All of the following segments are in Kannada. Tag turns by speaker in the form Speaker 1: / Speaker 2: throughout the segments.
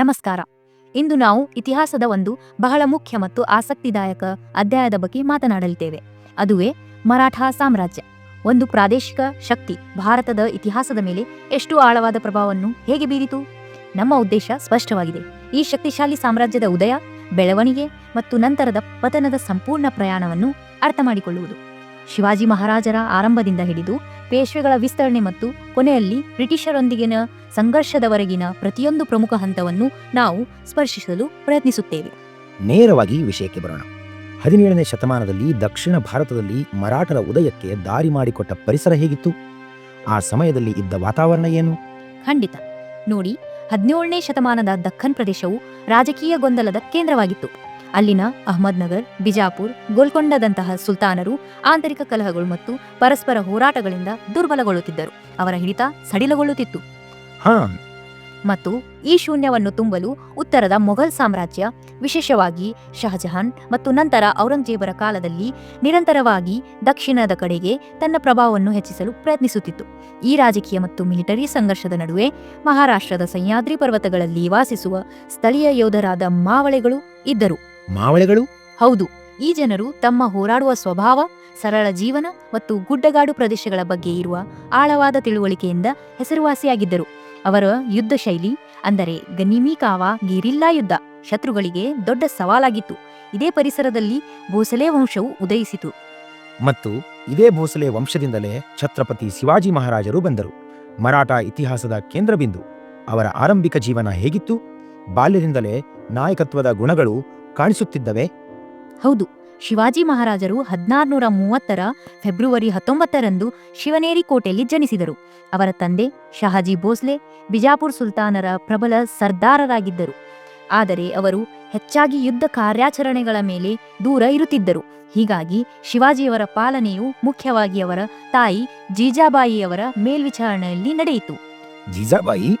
Speaker 1: ನಮಸ್ಕಾರ. ಇಂದು ನಾವು ಇತಿಹಾಸದ ಒಂದು ಬಹಳ ಮುಖ್ಯ ಮತ್ತು ಆಸಕ್ತಿದಾಯಕ ಅಧ್ಯಾಯದ ಬಗ್ಗೆ ಮಾತನಾಡಲಿದ್ದೇವೆ. ಅದುವೇ ಮರಾಠಾ ಸಾಮ್ರಾಜ್ಯ. ಒಂದು ಪ್ರಾದೇಶಿಕ ಶಕ್ತಿ ಭಾರತದ ಇತಿಹಾಸದ ಮೇಲೆ ಎಷ್ಟು ಆಳವಾದ ಪ್ರಭಾವವನ್ನು ಹೇಗೆ ಬೀರಿತು? ನಮ್ಮ ಉದ್ದೇಶ ಸ್ಪಷ್ಟವಾಗಿದೆ. ಈ ಶಕ್ತಿಶಾಲಿ ಸಾಮ್ರಾಜ್ಯದ ಉದಯ, ಬೆಳವಣಿಗೆ ಮತ್ತು ನಂತರದ ಪತನದ ಸಂಪೂರ್ಣ ಪ್ರಯಾಣವನ್ನು ಅರ್ಥ ಮಾಡಿಕೊಳ್ಳುವುದು ಶಿವಾಜಿ ಮಹಾರಾಜರ ಆರಂಭದಿಂದ ಹಿಡಿದು ಪೇಶ್ವೆಗಳ ವಿಸ್ತರಣೆ ಮತ್ತು ಕೊನೆಯಲ್ಲಿ ಬ್ರಿಟಿಷರೊಂದಿಗಿನ ಸಂಘರ್ಷದವರೆಗಿನ ಪ್ರತಿಯೊಂದು ಪ್ರಮುಖ ಹಂತವನ್ನು ನಾವು ಸ್ಪರ್ಶಿಸಲು ಪ್ರಯತ್ನಿಸುತ್ತೇವೆ.
Speaker 2: ನೇರವಾಗಿ ವಿಷಯಕ್ಕೆ ಬರೋಣ. ಹದಿನೇಳನೇ ಶತಮಾನದಲ್ಲಿ ದಕ್ಷಿಣ ಭಾರತದಲ್ಲಿ ಮರಾಠರ ಉದಯಕ್ಕೆ ದಾರಿ ಮಾಡಿಕೊಟ್ಟ ಪರಿಸರ ಹೇಗಿತ್ತು? ಆ ಸಮಯದಲ್ಲಿ ಇದ್ದ ವಾತಾವರಣ ಏನು?
Speaker 1: ಖಂಡಿತ. ನೋಡಿ ಹದಿನೇಳನೇ ಶತಮಾನದ ದಕ್ಕನ್ ಪ್ರದೇಶವು ರಾಜಕೀಯ ಗೊಂದಲದ ಕೇಂದ್ರವಾಗಿತ್ತು. ಅಲ್ಲಿನ ಅಹಮದ್ನಗರ್ ಬಿಜಾಪುರ್ ಗೋಲ್ಕೊಂಡದಂತಹ ಸುಲ್ತಾನರು ಆಂತರಿಕ ಕಲಹಗಳು ಮತ್ತು ಪರಸ್ಪರ ಹೋರಾಟಗಳಿಂದ ದುರ್ಬಲಗೊಳ್ಳುತ್ತಿದ್ದರು. ಅವರ ಹಿಡಿತ ಸಡಿಲಗೊಳ್ಳುತ್ತಿತ್ತು.
Speaker 2: ಹಾ.
Speaker 1: ಮತ್ತು ಈ ಶೂನ್ಯವನ್ನು ತುಂಬಲು ಉತ್ತರದ ಮೊಘಲ್ ಸಾಮ್ರಾಜ್ಯ ವಿಶೇಷವಾಗಿ ಶಹಜಹಾನ್ ಮತ್ತು ನಂತರ ಔರಂಗಜೇಬರ ಕಾಲದಲ್ಲಿ ನಿರಂತರವಾಗಿ ದಕ್ಷಿಣದ ಕಡೆಗೆ ತನ್ನ ಪ್ರಭಾವವನ್ನು ಹೆಚ್ಚಿಸಲು ಪ್ರಯತ್ನಿಸುತ್ತಿತ್ತು. ಈ ರಾಜಕೀಯ ಮತ್ತು ಮಿಲಿಟರಿ ಸಂಘರ್ಷದ ನಡುವೆ ಮಹಾರಾಷ್ಟ್ರದ ಸಹ್ಯಾದ್ರಿ ಪರ್ವತಗಳಲ್ಲಿ ವಾಸಿಸುವ ಸ್ಥಳೀಯ ಯೋಧರಾದ ಮಾವಳೆಗಳು ಇದ್ದರು.
Speaker 2: ಮಾವಳೆಗಳು?
Speaker 1: ಹೌದು ಈ ಜನರು ತಮ್ಮ ಹೋರಾಡುವ ಸ್ವಭಾವ ಸರಳ ಜೀವನ ಮತ್ತು ಗುಡ್ಡಗಾಡು ಪ್ರದೇಶಗಳ ಬಗ್ಗೆ ಇರುವ ಆಳವಾದ ತಿಳುವಳಿಕೆಯಿಂದ ಹೆಸರುವಾಸಿಯಾಗಿದ್ದರು. ಅವರ ಯುದ್ಧ ಶೈಲಿ ಅಂದರೆ ಗನಿಮಿಕಾವಾ ಗಿರಿಲ್ಲಾ ಗೆರಿಲ್ಲಾ ಯುದ್ಧ ಶತ್ರುಗಳಿಗೆ ದೊಡ್ಡ ಸವಾಲಾಗಿತ್ತು. ಇದೇ ಪರಿಸರದಲ್ಲಿ ಭೋಸಲೆ ವಂಶವು ಉದಯಿಸಿತು.
Speaker 2: ಮತ್ತು ಇದೇ ಭೋಸಲೆ ವಂಶದಿಂದಲೇ ಛತ್ರಪತಿ ಶಿವಾಜಿ ಮಹಾರಾಜರು ಬಂದರು. ಮರಾಠ ಇತಿಹಾಸದ ಕೇಂದ್ರಬಿಂದು ಅವರ ಆರಂಭಿಕ ಜೀವನ ಹೇಗಿತ್ತು? ಬಾಲ್ಯದಿಂದಲೇ ನಾಯಕತ್ವದ ಗುಣಗಳು ಕಾಣಿಸುತ್ತಿದ್ದವೆ.
Speaker 1: ಹೌದು ಶಿವಾಜಿ ಮಹಾರಾಜರು ಹದಿನಾರುನೂರ ಮೂವತ್ತರ ಫೆಬ್ರವರಿ ಹತ್ತೊಂಬತ್ತರಂದು ಶಿವನೇರಿ ಕೋಟೆಯಲ್ಲಿ ಜನಿಸಿದರು. ಅವರ ತಂದೆ ಶಹಾಜಿ ಭೋಸ್ಲೆ ಬಿಜಾಪುರ್ ಸುಲ್ತಾನರ ಪ್ರಬಲ ಸರ್ದಾರರಾಗಿದ್ದರು. ಆದರೆ ಅವರು ಹೆಚ್ಚಾಗಿ ಯುದ್ಧ ಕಾರ್ಯಾಚರಣೆಗಳ ಮೇಲೆ ದೂರ ಇರುತ್ತಿದ್ದರು. ಹೀಗಾಗಿ ಶಿವಾಜಿಯವರ ಪಾಲನೆಯು ಮುಖ್ಯವಾಗಿ ಅವರ ತಾಯಿ ಜೀಜಾಬಾಯಿಯವರ ಮೇಲ್ವಿಚಾರಣೆಯಲ್ಲಿ ನಡೆಯಿತು.
Speaker 2: ಜೀಜಾಬಾಯಿ?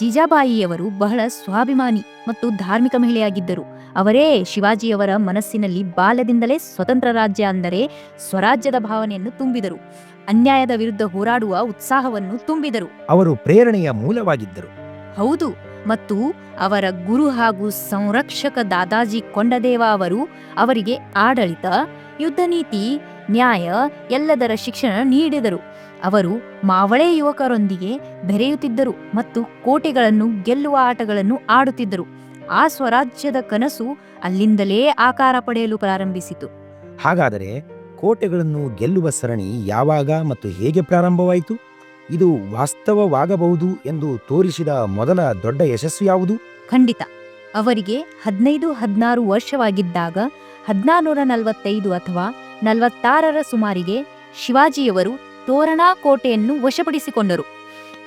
Speaker 1: ಜೀಜಾಬಾಯಿಯವರು ಬಹಳ ಸ್ವಾಭಿಮಾನಿ ಮತ್ತು ಧಾರ್ಮಿಕ ಮಹಿಳೆಯಾಗಿದ್ದರು. ಅವರೇ ಶಿವಾಜಿಯವರ ಮನಸ್ಸಿನಲ್ಲಿ ಬಾಲ್ಯದಿಂದಲೇ ಸ್ವತಂತ್ರ ರಾಜ್ಯ ಅಂದರೆ ಸ್ವರಾಜ್ಯದ ಭಾವನೆಯನ್ನು ತುಂಬಿದರು. ಅನ್ಯಾಯದ ವಿರುದ್ಧ ಹೋರಾಡುವ ಉತ್ಸಾಹವನ್ನು ತುಂಬಿದರು.
Speaker 2: ಅವರು ಪ್ರೇರಣೆಯ ಮೂಲವಾಗಿದ್ದರು.
Speaker 1: ಹೌದು ಮತ್ತು ಅವರ ಗುರು ಹಾಗೂ ಸಂರಕ್ಷಕ ದಾದಾಜಿ ಕೊಂಡದೇವ ಅವರು ಅವರಿಗೆ ಆಡಳಿತ ಯುದ್ಧ ನೀತಿ ನ್ಯಾಯ ಎಲ್ಲದರ ಶಿಕ್ಷಣ ನೀಡಿದರು. ಅವರು ಮಾವಳೆ ಯುವಕರೊಂದಿಗೆ ಬೆರೆಯುತ್ತಿದ್ದರು ಮತ್ತು ಕೋಟೆಗಳನ್ನು ಗೆಲ್ಲುವ ಆಟಗಳನ್ನು ಆಡುತ್ತಿದ್ದರು. ಆ ಸ್ವರಾಜ್ಯದ ಕನಸು ಅಲ್ಲಿಂದಲೇ ಆಕಾರ ಪಡೆಯಲು ಪ್ರಾರಂಭಿಸಿತು.
Speaker 2: ಹಾಗಾದರೆ ಕೋಟೆಗಳನ್ನು ಗೆಲ್ಲುವ ಸರಣಿ ಯಾವಾಗ ಮತ್ತು ಹೇಗೆ ಪ್ರಾರಂಭವಾಯಿತು? ಇದು ವಾಸ್ತವವಾಗಬಹುದು ಎಂದು ತೋರಿಸಿದ ಮೊದಲ ದೊಡ್ಡ ಯಶಸ್ಸು ಯಾವುದು?
Speaker 1: ಖಂಡಿತ. ಅವರಿಗೆ ಹದಿನೈದು ಹದಿನಾರು ವರ್ಷವಾಗಿದ್ದಾಗ ಹದಿನಾರುನೂರ ನಲವತ್ತೈದು ಅಥವಾ ನಲವತ್ತಾರರ ಸುಮಾರಿಗೆ ಶಿವಾಜಿಯವರು ತೋರಣಾ ಕೋಟೆಯನ್ನು ವಶಪಡಿಸಿಕೊಂಡರು.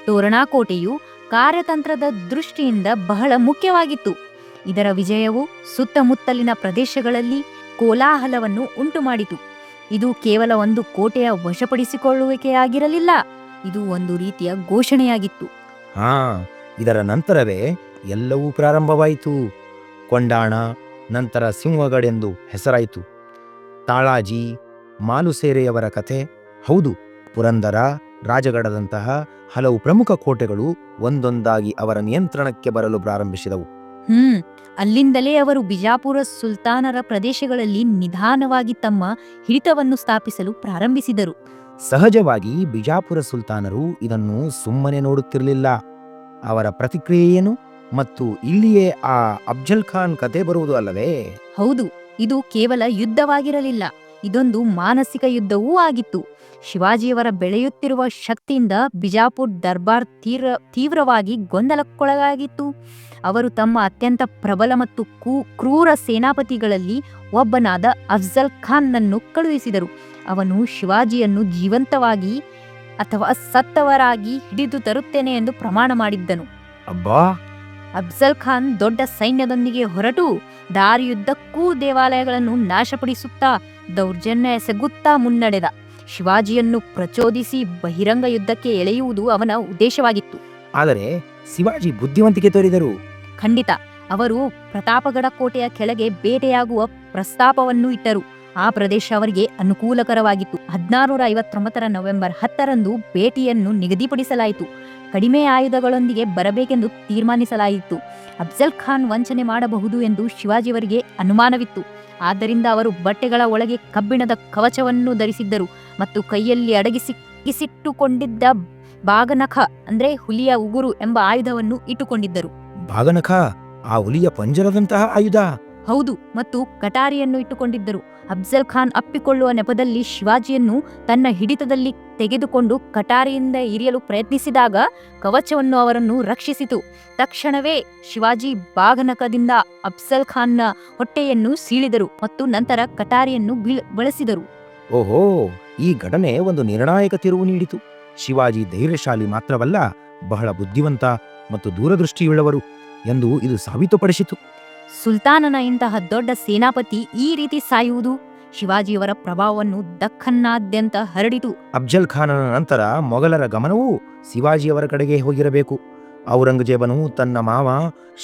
Speaker 1: ತೋರಣಾ ಕೋಟೆಯು ಕಾರ್ಯತಂತ್ರದ ದೃಷ್ಟಿಯಿಂದ ಬಹಳ ಮುಖ್ಯವಾಗಿತ್ತು. ಇದರ ವಿಜಯವು ಸುತ್ತಮುತ್ತಲಿನ ಪ್ರದೇಶಗಳಲ್ಲಿ ಕೋಲಾಹಲವನ್ನು ಉಂಟುಮಾಡಿತು. ಇದು ಕೇವಲ ಒಂದು ಕೋಟೆಯ ವಶಪಡಿಸಿಕೊಳ್ಳುವಿಕೆಯಾಗಿರಲಿಲ್ಲ, ಇದು ಒಂದು ರೀತಿಯ ಘೋಷಣೆಯಾಗಿತ್ತು.
Speaker 2: ಹಾ, ಇದರ ನಂತರವೇ ಎಲ್ಲವೂ ಪ್ರಾರಂಭವಾಯಿತು. ಕೊಂಡಾಣ, ನಂತರ ಸಿಂಹಗಡೆಂದು ಹೆಸರಾಯಿತು. ತಾಳಾಜಿ, ಮಾಲುಸೇರೆಯವರ ಕಥೆ, ಹೌದು, ಪುರಂದರ, ರಾಜಗಡದಂತಹ ಹಲವು ಪ್ರಮುಖ ಕೋಟೆಗಳು ಒಂದೊಂದಾಗಿ ಅವರ ನಿಯಂತ್ರಣಕ್ಕೆ ಬರಲು ಪ್ರಾರಂಭಿಸಿದವು.
Speaker 1: ಹ್ಮ್ ಅಲ್ಲಿಂದಲೇ ಅವರು ಬಿಜಾಪುರ ಸುಲ್ತಾನರ ಪ್ರದೇಶಗಳಲ್ಲಿ ನಿಧಾನವಾಗಿ ತಮ್ಮ ಹಿಡಿತವನ್ನು ಸ್ಥಾಪಿಸಲು ಪ್ರಾರಂಭಿಸಿದರು.
Speaker 2: ಸಹಜವಾಗಿ ಬಿಜಾಪುರ ಸುಲ್ತಾನರು ಇದನ್ನು ಸುಮ್ಮನೆ ನೋಡುತ್ತಿರಲಿಲ್ಲ. ಅವರ ಪ್ರತಿಕ್ರಿಯೆಯೇನು ಮತ್ತು ಇಲ್ಲಿಯೇ ಆ ಅಫ್ಜಲ್ ಖಾನ್ ಕತೆ ಬರುವುದು ಅಲ್ಲವೇ?
Speaker 1: ಹೌದು ಇದು ಕೇವಲ ಯುದ್ಧವಾಗಿರಲಿಲ್ಲ. ಇದೊಂದು ಮಾನಸಿಕ ಯುದ್ಧವೂ ಆಗಿತ್ತು. ಶಿವಾಜಿಯವರ ಬೆಳೆಯುತ್ತಿರುವ ಶಕ್ತಿಯಿಂದ ಬಿಜಾಪುರ್ ದರ್ಬಾರ್ ತೀವ್ರ ತೀವ್ರವಾಗಿ ಗೊಂದಲಕ್ಕೊಳಗಾಗಿತ್ತು. ಅವರು ತಮ್ಮ ಅತ್ಯಂತ ಪ್ರಬಲ ಮತ್ತು ಕೂ ಕ್ರೂರ ಸೇನಾಪತಿಗಳಲ್ಲಿ ಒಬ್ಬನಾದ ಅಫ್ಜಲ್ ಖಾನ್ನನ್ನು ಕಳುಹಿಸಿದರು. ಅವನು ಶಿವಾಜಿಯನ್ನು ಜೀವಂತವಾಗಿ ಅಥವಾ ಸತ್ತವರಾಗಿ ಹಿಡಿದು ತರುತ್ತೇನೆ ಎಂದು ಪ್ರಮಾಣ ಮಾಡಿದ್ದನು.
Speaker 2: ಅಬ್ಬಾ!
Speaker 1: ಅಫ್ಜಲ್ ಖಾನ್ ದೊಡ್ಡ ಸೈನ್ಯದೊಂದಿಗೆ ಹೊರಟು ದಾರಿಯುದ್ದಕ್ಕೂ ದೇವಾಲಯಗಳನ್ನು ನಾಶಪಡಿಸುತ್ತಾ ದೌರ್ಜನ್ಯ ಎಸಗುತ್ತಾ ಮುನ್ನಡೆದ. ಶಿವಾಜಿಯನ್ನು ಪ್ರಚೋದಿಸಿ ಬಹಿರಂಗ ಯುದ್ಧಕ್ಕೆ ಎಳೆಯುವುದು ಅವನ ಉದ್ದೇಶವಾಗಿತ್ತು.
Speaker 2: ಆದರೆ ಶಿವಾಜಿ ಬುದ್ಧಿವಂತಿಕೆ ತೋರಿದರು.
Speaker 1: ಖಂಡಿತ ಅವರು ಪ್ರತಾಪಗಡ ಕೋಟೆಯ ಕೆಳಗೆ ಬೇಟೆಯಾಗುವ ಪ್ರಸ್ತಾಪವನ್ನು ಇಟ್ಟರು. ಆ ಪ್ರದೇಶ ಅವರಿಗೆ ಅನುಕೂಲಕರವಾಗಿತ್ತು. ಹದಿನಾರುನೂರ ಐವತ್ತೊಂಬತ್ತರ ನವೆಂಬರ್ ಹತ್ತರಂದು ಭೇಟಿಯನ್ನು ನಿಗದಿಪಡಿಸಲಾಯಿತು. ಕಡಿಮೆ ಆಯುಧಗಳೊಂದಿಗೆ ಬರಬೇಕೆಂದು ತೀರ್ಮಾನಿಸಲಾಯಿತು. ಅಫ್ಜಲ್ ಖಾನ್ ವಂಚನೆ ಮಾಡಬಹುದು ಎಂದು ಶಿವಾಜಿಯವರಿಗೆ ಅನುಮಾನವಿತ್ತು. ಆದ್ದರಿಂದ ಅವರು ಬಟ್ಟೆಗಳ ಒಳಗೆ ಕಬ್ಬಿಣದ ಕವಚವನ್ನು ಧರಿಸಿದ್ದರು ಮತ್ತು ಕೈಯಲ್ಲಿ ಅಡಗಿಸಿಟ್ಟುಕೊಂಡಿದ್ದ ಬಾಗನಖ ಅಂದ್ರೆ ಹುಲಿಯ ಉಗುರು ಎಂಬ ಆಯುಧವನ್ನು ಇಟ್ಟುಕೊಂಡಿದ್ದರು.
Speaker 2: ಬಾಗನಖ ಆ ಹುಲಿಯ ಪಂಜರದಂತಹ ಆಯುಧ?
Speaker 1: ಹೌದು ಮತ್ತು ಕಟಾರಿಯನ್ನು ಇಟ್ಟುಕೊಂಡಿದ್ದರು. ಅಫ್ಜಲ್ ಖಾನ್ ಅಪ್ಪಿಕೊಳ್ಳುವ ನೆಪದಲ್ಲಿ ಶಿವಾಜಿಯನ್ನು ತನ್ನ ಹಿಡಿತದಲ್ಲಿ ತೆಗೆದುಕೊಂಡು ಕಟಾರಿಯಿಂದ ಇರಿಯಲು ಪ್ರಯತ್ನಿಸಿದಾಗ ಕವಚವನ್ನು ಅವರನ್ನು ರಕ್ಷಿಸಿತು. ತಕ್ಷಣವೇ ಶಿವಾಜಿ ಬಾಗನಕದಿಂದ ಅಫ್ಜಲ್ ಖಾನ್ನ ಹೊಟ್ಟೆಯನ್ನು ಸೀಳಿದರು ಮತ್ತು ನಂತರ ಕಟಾರಿಯನ್ನು ಬೀಳ್- ಬಳಸಿದರು.
Speaker 2: ಓಹೋ ಈ ಘಟನೆ ಒಂದು ನಿರ್ಣಾಯಕ ತಿರುವು ನೀಡಿತು. ಶಿವಾಜಿ ಧೈರ್ಯಶಾಲಿ ಮಾತ್ರವಲ್ಲ ಬಹಳ ಬುದ್ಧಿವಂತ ಮತ್ತು ದೂರದೃಷ್ಟಿಯುಳ್ಳವರು ಎಂದು ಇದು ಸಾಬೀತುಪಡಿಸಿತು.
Speaker 1: ಸುಲ್ತಾನನ ಇಂತಹ ದೊಡ್ಡ ಸೇನಾಪತಿ ಈ ರೀತಿ ಸಾಯುವುದು? ಶಿವಾಜಿಯವರ ಪ್ರಭಾವವನ್ನು ದಖನ್ನಾದ್ಯಂತ ಹರಡಿತು.
Speaker 2: ಅಫ್ಜಲ್ ಖಾನನ ನಂತರ ಮೊಘಲರ ಗಮನವೂ ಶಿವಾಜಿಯವರ ಕಡೆಗೆ ಹೋಗಿರಬೇಕು. ಔರಂಗಜೇಬನು ತನ್ನ ಮಾವ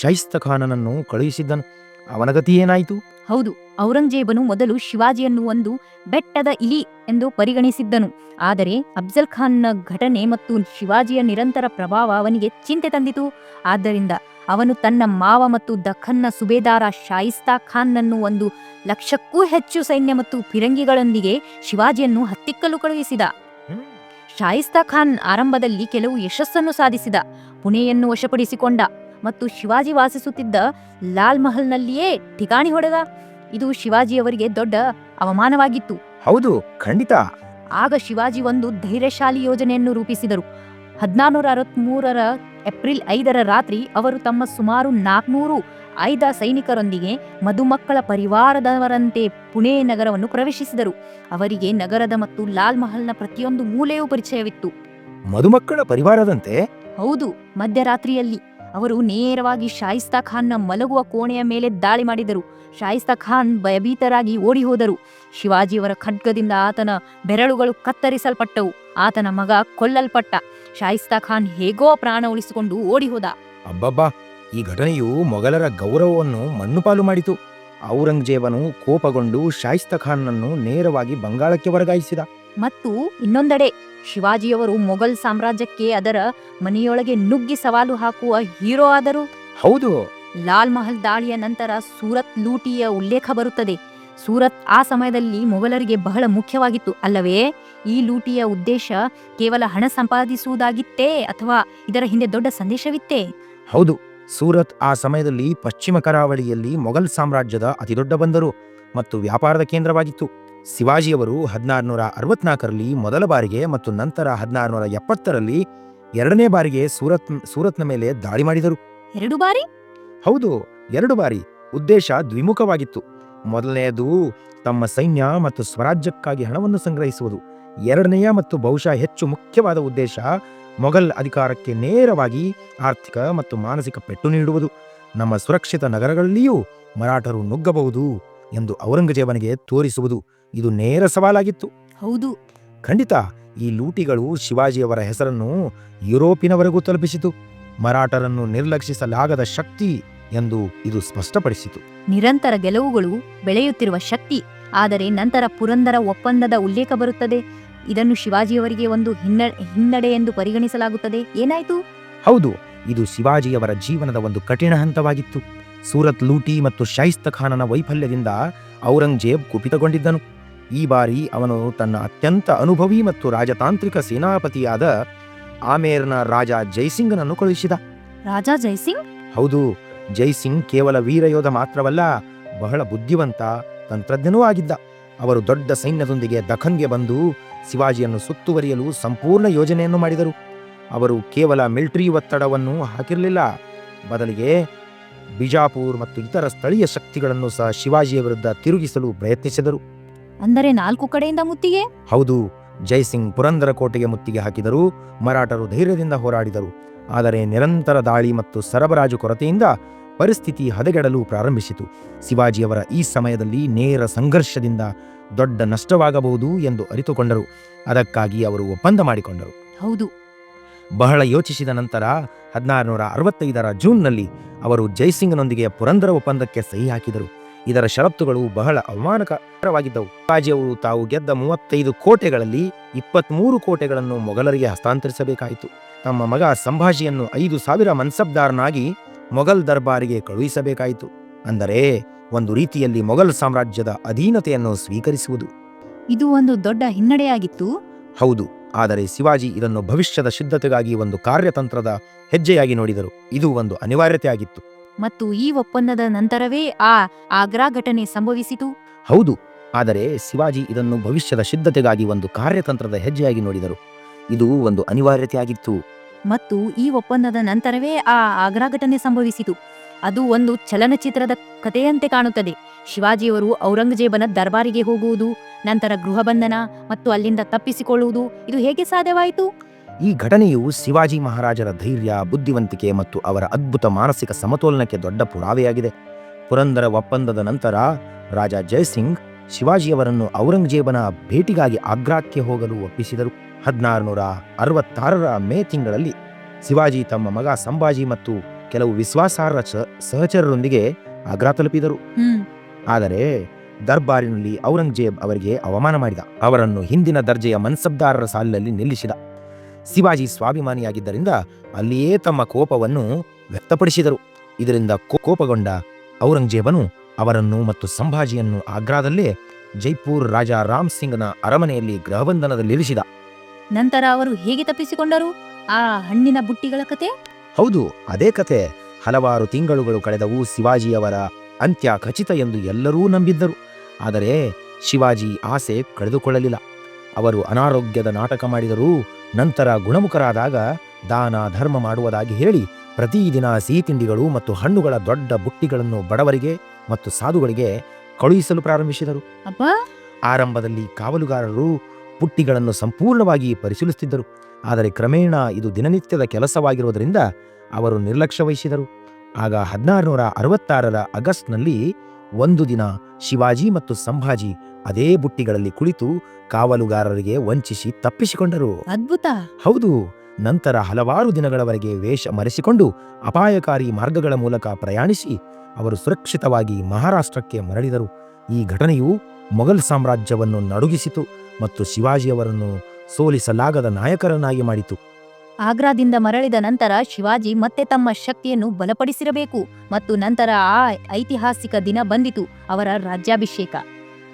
Speaker 2: ಶೈಸ್ತ ಖಾನನನ್ನು ಕಳುಹಿಸಿದ್ದನು. ಅವನ ಗತಿ ಏನಾಯಿತು
Speaker 1: ಹೌದು ಔರಂಗಜೇಬನು ಮೊದಲು ಶಿವಾಜಿಯನ್ನು ಒಂದು ಬೆಟ್ಟದ ಇಲಿ ಎಂದು ಪರಿಗಣಿಸಿದ್ದನು. ಆದರೆ ಅಫ್ಜಲ್ ಖಾನ್ನ ಘಟನೆ ಮತ್ತು ಶಿವಾಜಿಯ ನಿರಂತರ ಪ್ರಭಾವ ಅವನಿಗೆ ಚಿಂತೆ ತಂದಿತು. ಆದ್ದರಿಂದ ಅವನು ತನ್ನ ಮಾವ ಮತ್ತು ದಖನ್ನ ಸುಬೇದಾರ ಶಾಯಿಸ್ತಾ ಖಾನ್ನನ್ನು ಒಂದು ಲಕ್ಷಕ್ಕೂ ಹೆಚ್ಚು ಸೈನ್ಯ ಮತ್ತು ಫಿರಂಗಿಗಳೊಂದಿಗೆ ಶಿವಾಜಿಯನ್ನು ಹತ್ತಿಕ್ಕಲು ಕಳುಹಿಸಿದ. ಶಾಯಿಸ್ತಾ ಖಾನ್ ಆರಂಭದಲ್ಲಿ ಕೆಲವು ಯಶಸ್ಸನ್ನು ಸಾಧಿಸಿದ. ಪುಣೆಯನ್ನು ವಶಪಡಿಸಿಕೊಂಡ. ಮತ್ತು ಶಿವಾಜಿ ವಾಸಿಸುತ್ತಿದ್ದ ಲಾಲ್ ಮಹಲ್ನಲ್ಲಿಯೇ ಠಿಕಾಣಿ ಹೊಡೆದ. ಇದು ಶಿವಾಜಿಯವರಿಗೆ ದೊಡ್ಡ ಅವಮಾನವಾಗಿತ್ತು.
Speaker 2: ಹೌದು ಖಂಡಿತ.
Speaker 1: ಆಗ ಶಿವಾಜಿ ಒಂದು ಧೈರ್ಯಶಾಲಿ ಯೋಜನೆಯನ್ನು ರೂಪಿಸಿದರು. ಹದಿನಾರುನೂರ ಅರವತ್ಮೂರರ ಏಪ್ರಿಲ್ ಐದರ ರಾತ್ರಿ ಅವರು ತಮ್ಮ ಸುಮಾರು ನಾಲ್ಕುನೂರು ಆಯ್ದ ಸೈನಿಕರೊಂದಿಗೆ ಮಧುಮಕ್ಕಳ ಪರಿವಾರದವರಂತೆ ಪುಣೆ ನಗರವನ್ನು ಪ್ರವೇಶಿಸಿದರು. ಅವರಿಗೆ ನಗರದ ಮತ್ತು ಲಾಲ್ ಮಹಲ್ನ ಪ್ರತಿಯೊಂದು ಮೂಲೆಯೂ ಪರಿಚಯವಿತ್ತು.
Speaker 2: ಮಧುಮಕ್ಕಳ ಪರಿವಾರದಂತೆ?
Speaker 1: ಹೌದು ಮಧ್ಯರಾತ್ರಿಯಲ್ಲಿ. ಅವರು ನೇರವಾಗಿ ಶಾಯಿಸ್ತಾ ಖಾನ್ನ ಮಲಗುವ ಕೋಣೆಯ ಮೇಲೆ ದಾಳಿ ಮಾಡಿದರು. ಶಾಯಿಸ್ತಾ ಖಾನ್ ಭಯಭೀತರಾಗಿ ಓಡಿ ಹೋದರು ಶಿವಾಜಿಯವರ ಖಡ್ಗದಿಂದ ಆತನ ಬೆರಳುಗಳು ಕತ್ತರಿಸಲ್ಪಟ್ಟವು. ಆತನ ಮಗ ಕೊಲ್ಲಲ್ಪಟ್ಟ. ಶಾಯಿಸ್ತಾ ಖಾನ್ ಹೇಗೋ ಪ್ರಾಣ ಉಳಿಸಿಕೊಂಡು ಓಡಿ ಹೋದ
Speaker 2: ಅಬ್ಬಬ್ಬಾ! ಈ ಘಟನೆಯು ಮೊಘಲರ ಗೌರವವನ್ನು ಮಣ್ಣುಪಾಲು ಮಾಡಿತು. ಔರಂಗಜೇಬನು ಕೋಪಗೊಂಡು ಶಾಯಿಸ್ತಾ ಖಾನ್ನನ್ನು ನೇರವಾಗಿ ಬಂಗಾಳಕ್ಕೆ ವರ್ಗಾಯಿಸಿದ.
Speaker 1: ಮತ್ತು ಇನ್ನೊಂದೆಡೆ ಶಿವಾಜಿಯವರು ಮೊಘಲ್ ಸಾಮ್ರಾಜ್ಯಕ್ಕೆ ಅದರ ಮನೆಯೊಳಗೆ ನುಗ್ಗಿ ಸವಾಲು ಹಾಕುವ ಹೀರೋ ಆದರು.
Speaker 2: ಹೌದು.
Speaker 1: ಲಾಲ್ ಮಹಲ್ ದಾಳಿಯ ನಂತರ ಸೂರತ್ ಲೂಟಿಯ ಉಲ್ಲೇಖ ಬರುತ್ತದೆ. ಸೂರತ್ ಆ ಸಮಯದಲ್ಲಿ ಮೊಘಲರಿಗೆ ಬಹಳ ಮುಖ್ಯವಾಗಿತ್ತು ಅಲ್ಲವೇ? ಈ ಲೂಟಿಯ ಉದ್ದೇಶ ಕೇವಲ ಹಣ ಸಂಪಾದಿಸುವುದಾಗಿತ್ತೇ ಅಥವಾ ಇದರ ಹಿಂದೆ ದೊಡ್ಡ ಸಂದೇಶವಿತ್ತೇ?
Speaker 2: ಹೌದು. ಸೂರತ್ ಆ ಸಮಯದಲ್ಲಿ ಪಶ್ಚಿಮ ಕರಾವಳಿಯಲ್ಲಿ ಮೊಘಲ್ ಸಾಮ್ರಾಜ್ಯದ ಅತಿದೊಡ್ಡ ಬಂದರು ಮತ್ತು ವ್ಯಾಪಾರದ ಕೇಂದ್ರವಾಗಿತ್ತು. ಶಿವಾಜಿಯವರು ಹದಿನಾರುನೂರ ಅರವತ್ನಾಲ್ಕರಲ್ಲಿ ಮೊದಲ ಬಾರಿಗೆ ಮತ್ತು ನಂತರ ಹದಿನಾರುನೂರ ಎಪ್ಪತ್ತರಲ್ಲಿ ಎರಡನೇ ಬಾರಿಗೆ ಸೂರತ್ ಸೂರತ್ನ ಮೇಲೆ ದಾಳಿ ಮಾಡಿದರು.
Speaker 1: ಎರಡು ಬಾರಿ?
Speaker 2: ಹೌದು ಎರಡು ಬಾರಿ. ಉದ್ದೇಶ ದ್ವಿಮುಖವಾಗಿತ್ತು. ಮೊದಲನೆಯದು ತಮ್ಮ ಸೈನ್ಯ ಮತ್ತು ಸ್ವರಾಜ್ಯಕ್ಕಾಗಿ ಹಣವನ್ನು ಸಂಗ್ರಹಿಸುವುದು. ಎರಡನೆಯ ಮತ್ತು ಬಹುಶಃ ಹೆಚ್ಚು ಮುಖ್ಯವಾದ ಉದ್ದೇಶ ಮೊಘಲ್ ಅಧಿಕಾರಕ್ಕೆ ನೇರವಾಗಿ ಆರ್ಥಿಕ ಮತ್ತು ಮಾನಸಿಕ ಪೆಟ್ಟು ನೀಡುವುದು. ನಮ್ಮ ಸುರಕ್ಷಿತ ನಗರಗಳಲ್ಲಿಯೂ ಮರಾಠರು ನುಗ್ಗಬಹುದು ಎಂದು ಔರಂಗಜೇಬನಿಗೆ ತೋರಿಸುವುದು. ಇದು ನೇರ ಸವಾಲಾಗಿತ್ತು.
Speaker 1: ಹೌದು.
Speaker 2: ಖಂಡಿತ ಈ ಲೂಟಿಗಳು ಶಿವಾಜಿಯವರ ಹೆಸರನ್ನು ಯುರೋಪಿನವರೆಗೂ ತಲುಪಿಸಿತು. ಮರಾಠರನ್ನು ನಿರ್ಲಕ್ಷಿಸಲಾಗದ ಶಕ್ತಿ ಎಂದು ಇದು ಸ್ಪಷ್ಟಪಡಿಸಿತು.
Speaker 1: ನಿರಂತರ ಗೆಲುವುಗಳು ಬೆಳೆಯುತ್ತಿರುವ ಶಕ್ತಿ ಆದರೆ ನಂತರ ಪುರಂದರ ಒಪ್ಪಂದದ ಉಲ್ಲೇಖ ಬರುತ್ತದೆ. ಇದನ್ನು ಶಿವಾಜಿಯವರಿಗೆ ಒಂದು ಹಿನ್ನ ಹಿನ್ನಡೆ ಎಂದು ಪರಿಗಣಿಸಲಾಗುತ್ತದೆ. ಏನಾಯ್ತು?
Speaker 2: ಹೌದು ಇದು ಶಿವಾಜಿಯವರ ಜೀವನದ ಒಂದು ಕಠಿಣ ಹಂತವಾಗಿತ್ತು. ಸೂರತ್ ಲೂಟಿ ಮತ್ತು ಶಾಯಿಸ್ತ ಖಾನನ ವೈಫಲ್ಯದಿಂದ ಔರಂಗಜೇಬ್ ಕುಪಿತಗೊಂಡಿದ್ದನು. ಈ ಬಾರಿ ಅವನು ತನ್ನ ಅತ್ಯಂತ ಅನುಭವಿ ಮತ್ತು ರಾಜತಾಂತ್ರಿಕ ಸೇನಾಪತಿಯಾದ ಆಮೇರ್ನ ರಾಜ ಜೈಸಿಂಗನನ್ನು ಕಳುಹಿಸಿದ.
Speaker 1: ರಾಜಾ ಜೈಸಿಂಗ್?
Speaker 2: ಹೌದು ಜೈಸಿಂಗ್ ಕೇವಲ ವೀರಯೋಧ ಮಾತ್ರವಲ್ಲ ಬಹಳ ಬುದ್ಧಿವಂತ ತಂತ್ರಜ್ಞನೂ ಆಗಿದ್ದ. ಅವರು ದೊಡ್ಡ ಸೈನ್ಯದೊಂದಿಗೆ ದಖನ್ಗೆ ಬಂದು ಶಿವಾಜಿಯನ್ನು ಸುತ್ತುವರಿಯಲು ಸಂಪೂರ್ಣ ಯೋಜನೆಯನ್ನು ಮಾಡಿದರು. ಅವರು ಕೇವಲ ಮಿಲಿಟರಿ ಒತ್ತಡವನ್ನು ಹಾಕಿರಲಿಲ್ಲ ಬದಲಿಗೆ ಬಿಜಾಪುರ್ ಮತ್ತು ಇತರ ಸ್ಥಳೀಯ ಶಕ್ತಿಗಳನ್ನು ಸಹ ಶಿವಾಜಿಯ ವಿರುದ್ಧ ತಿರುಗಿಸಲು ಪ್ರಯತ್ನಿಸಿದರು.
Speaker 1: ಅಂದರೆ ನಾಲ್ಕು ಕಡೆಯಿಂದ ಮುತ್ತಿಗೆ?
Speaker 2: ಹೌದು ಜೈಸಿಂಗ್ ಪುರಂದರ ಕೋಟೆಗೆ ಮುತ್ತಿಗೆ ಹಾಕಿದರು ಮರಾಠರು ಧೈರ್ಯದಿಂದ ಹೋರಾಡಿದರು. ಆದರೆ ನಿರಂತರ ದಾಳಿ ಮತ್ತು ಸರಬರಾಜು ಕೊರತೆಯಿಂದ ಪರಿಸ್ಥಿತಿ ಹದಗೆಡಲು ಪ್ರಾರಂಭಿಸಿತು. ಶಿವಾಜಿಯವರ ಈ ಸಮಯದಲ್ಲಿ ನೇರ ಸಂಘರ್ಷದಿಂದ ದೊಡ್ಡ ನಷ್ಟವಾಗಬಹುದು ಎಂದು ಅರಿತುಕೊಂಡರು. ಅದಕ್ಕಾಗಿ ಅವರು ಒಪ್ಪಂದ ಮಾಡಿಕೊಂಡರು.
Speaker 1: ಹೌದು.
Speaker 2: ಬಹಳ ಯೋಚಿಸಿದ ನಂತರ ಹದಿನಾರುನೂರ ಅರವತ್ತೈದರ ಜೂನ್ನಲ್ಲಿ ಅವರು ಜೈಸಿಂಗ್ನೊಂದಿಗೆ ಪುರಂದರ ಒಪ್ಪಂದಕ್ಕೆ ಸಹಿ ಹಾಕಿದರು. ಇದರ ಷರತ್ತುಗಳು ಬಹಳ ಅವಮಾನಕರವಾಗಿದ್ದವು. ಶಿವಾಜಿಯವರು ತಾವು ಗೆದ್ದ ಮೂವತ್ತೈದು ಕೋಟೆಗಳಲ್ಲಿ ಇಪ್ಪತ್ಮೂರು ಕೋಟೆಗಳನ್ನು ಮೊಘಲರಿಗೆ ಹಸ್ತಾಂತರಿಸಬೇಕಾಯಿತು. ತಮ್ಮ ಮಗ ಸಂಭಾಜಿಯನ್ನು ಐದು ಸಾವಿರ ಮನ್ಸಬ್ದಾರನಾಗಿ ಮೊಘಲ್ ದರ್ಬಾರಿಗೆ ಕಳುಹಿಸಬೇಕಾಯಿತು. ಅಂದರೆ ಒಂದು ರೀತಿಯಲ್ಲಿ ಮೊಘಲ್ ಸಾಮ್ರಾಜ್ಯದ ಅಧೀನತೆಯನ್ನು ಸ್ವೀಕರಿಸುವುದು.
Speaker 1: ಇದು ಒಂದು ದೊಡ್ಡ ಹಿನ್ನಡೆಯಾಗಿತ್ತು.
Speaker 2: ಹೌದು ಆದರೆ ಶಿವಾಜಿ ಇದನ್ನು ಭವಿಷ್ಯದ ಸಿದ್ಧತೆಗಾಗಿ ಒಂದು ಕಾರ್ಯತಂತ್ರದ ಹೆಜ್ಜೆಯಾಗಿ ನೋಡಿದರು. ಇದು ಒಂದು ಅನಿವಾರ್ಯತೆ ಆಗಿತ್ತು
Speaker 1: ಮತ್ತು ಈ ಒಪ್ಪಂದದ ನಂತರವೇ ಆ ಆಗ್ರಾ ಘಟನೆ ಸಂಭವಿಸಿತು.
Speaker 2: ಹೌದು ಆದರೆ ಶಿವಾಜಿ ಇದನ್ನು ಭವಿಷ್ಯದ ಸಿದ್ಧತೆಗಾಗಿ ಒಂದು ಕಾರ್ಯತಂತ್ರದ ಹೆಜ್ಜೆಯಾಗಿ ನೋಡಿದರು. ಇದು ಒಂದು ಅನಿವಾರ್ಯತೆಯಾಗಿತ್ತು.
Speaker 1: ಮತ್ತು ಈ ಒಪ್ಪಂದದ ನಂತರವೇ ಆ ಆಗ್ರಾ ಘಟನೆ ಸಂಭವಿಸಿತು. ಅದು ಒಂದು ಚಲನಚಿತ್ರದ ಕಥೆಯಂತೆ ಕಾಣುತ್ತದೆ. ಶಿವಾಜಿಯವರು ಔರಂಗಜೇಬನ ದರ್ಬಾರಿಗೆ ಹೋಗುವುದು ನಂತರ ಗೃಹಬಂಧನ ಮತ್ತು ಅಲ್ಲಿಂದ ತಪ್ಪಿಸಿಕೊಳ್ಳುವುದು ಇದು ಹೇಗೆ ಸಾಧ್ಯವಾಯಿತು?
Speaker 2: ಈ ಘಟನೆಯು ಶಿವಾಜಿ ಮಹಾರಾಜರ ಧೈರ್ಯ ಬುದ್ಧಿವಂತಿಕೆ ಮತ್ತು ಅವರ ಅದ್ಭುತ ಮಾನಸಿಕ ಸಮತೋಲನಕ್ಕೆ ದೊಡ್ಡ ಪುರಾವೆಯಾಗಿದೆ. ಪುರಂದರ ಒಪ್ಪಂದದ ನಂತರ ರಾಜ ಜಯಸಿಂಗ್ ಶಿವಾಜಿಯವರನ್ನು ಔರಂಗಜೇಬನ ಭೇಟಿಗಾಗಿ ಆಗ್ರಾಕ್ಕೆ ಹೋಗಲು ಒಪ್ಪಿಸಿದರು. ಹದಿನಾರುನೂರ ಅರವತ್ತಾರರ ಮೇ ತಿಂಗಳಲ್ಲಿ ಶಿವಾಜಿ ತಮ್ಮ ಮಗ ಸಂಭಾಜಿ ಮತ್ತು ಕೆಲವು ವಿಶ್ವಾಸಾರ್ಹ ಸಹಚರರೊಂದಿಗೆ ಆಗ್ರಾ ತಲುಪಿದರು. ಆದರೆ ದರ್ಬಾರಿನಲ್ಲಿ ಔರಂಗಜೇಬ್ ಅವರಿಗೆ ಅವಮಾನ ಮಾಡಿದ. ಅವರನ್ನು ಹಿಂದಿನ ದರ್ಜೆಯ ಮನ್ಸಬ್ದಾರರ ಸಾಲಿನಲ್ಲಿ ನಿಲ್ಲಿಸಿದ. ಶಿವಾಜಿ ಸ್ವಾಭಿಮಾನಿಯಾಗಿದ್ದರಿಂದ ಅಲ್ಲಿಯೇ ತಮ್ಮ ಕೋಪವನ್ನು ವ್ಯಕ್ತಪಡಿಸಿದರು. ಇದರಿಂದ ಕೋಪಗೊಂಡ ಔರಂಗಜೇಬನು ಅವರನ್ನು ಮತ್ತು ಸಂಭಾಜಿಯನ್ನು ಆಗ್ರಾದಲ್ಲೇ ಜೈಪುರ್ ರಾಜ ರಾಮ್ ಸಿಂಗ್ನ ಅರಮನೆಯಲ್ಲಿ ಗೃಹಬಂಧನದಲ್ಲಿರಿಸಿದ
Speaker 1: ನಂತರ ಅವರು ಹೇಗೆ ತಪ್ಪಿಸಿಕೊಂಡರು? ಆ ಹಣ್ಣಿನ ಬುಟ್ಟಿಗಳ ಕತೆ?
Speaker 2: ಹೌದು ಅದೇ ಕತೆ. ಹಲವಾರು ತಿಂಗಳುಗಳು ಕಳೆದವು ಶಿವಾಜಿಯವರ ಅಂತ್ಯ ಖಚಿತ ಎಂದು ಎಲ್ಲರೂ ನಂಬಿದ್ದರು. ಆದರೆ ಶಿವಾಜಿ ಆಸೆ ಕಳೆದುಕೊಳ್ಳಲಿಲ್ಲ. ಅವರು ಅನಾರೋಗ್ಯದ ನಾಟಕ ಮಾಡಿದರೂ ನಂತರ ಗುಣಮುಖರಾದಾಗ ದಾನ ಧರ್ಮ ಮಾಡುವುದಾಗಿ ಹೇಳಿ ಪ್ರತಿದಿನ ಸಿಹಿ ತಿಂಡಿಗಳು ಮತ್ತು ಹಣ್ಣುಗಳ ದೊಡ್ಡ ಬುಟ್ಟಿಗಳನ್ನು ಬಡವರಿಗೆ ಮತ್ತು ಸಾಧುಗಳಿಗೆ ಕಳುಹಿಸಲು ಪ್ರಾರಂಭಿಸಿದರು.
Speaker 1: ಅಪ್ಪ!
Speaker 2: ಆರಂಭದಲ್ಲಿ ಕಾವಲುಗಾರರು ಬುಟ್ಟಿಗಳನ್ನು ಸಂಪೂರ್ಣವಾಗಿ ಪರಿಶೀಲಿಸುತ್ತಿದ್ದರು. ಆದರೆ ಕ್ರಮೇಣ ಇದು ದಿನನಿತ್ಯದ ಕೆಲಸವಾಗಿರುವುದರಿಂದ ಅವರು ನಿರ್ಲಕ್ಷ್ಯ ವಹಿಸಿದರು ಆಗ ಹದಿನಾರುನೂರ ಅರವತ್ತಾರರ ಆಗಸ್ಟ್ನಲ್ಲಿ ಒಂದು ದಿನ ಶಿವಾಜಿ ಮತ್ತು ಸಂಭಾಜಿ ಅದೇ ಬುಟ್ಟಿಗಳಲ್ಲಿ ಕುಳಿತು ಕಾವಲುಗಾರರಿಗೆ ವಂಚಿಸಿ ತಪ್ಪಿಸಿಕೊಂಡರು.
Speaker 1: ಅದ್ಭುತ.
Speaker 2: ಹೌದು ನಂತರ ಹಲವಾರು ದಿನಗಳವರೆಗೆ ವೇಷ ಮರೆಸಿಕೊಂಡು ಅಪಾಯಕಾರಿ ಮಾರ್ಗಗಳ ಮೂಲಕ ಪ್ರಯಾಣಿಸಿ ಅವರು ಸುರಕ್ಷಿತವಾಗಿ ಮಹಾರಾಷ್ಟ್ರಕ್ಕೆ ಮರಳಿದರು. ಈ ಘಟನೆಯು ಮೊಘಲ್ ಸಾಮ್ರಾಜ್ಯವನ್ನು ನಡುಗಿಸಿತು ಮತ್ತು ಶಿವಾಜಿಯವರನ್ನು ಸೋಲಿಸಲಾಗದ ನಾಯಕರನ್ನಾಗಿ ಮಾಡಿತು.
Speaker 1: ಆಗ್ರಾದಿಂದ ಮರಳಿದ ನಂತರ ಶಿವಾಜಿ ಮತ್ತೆ ತಮ್ಮ ಶಕ್ತಿಯನ್ನು ಬಲಪಡಿಸಿರಬೇಕು ಮತ್ತು ನಂತರ ಆ ಐತಿಹಾಸಿಕ ದಿನ ಬಂದಿತು ಅವರ ರಾಜ್ಯಾಭಿಷೇಕ.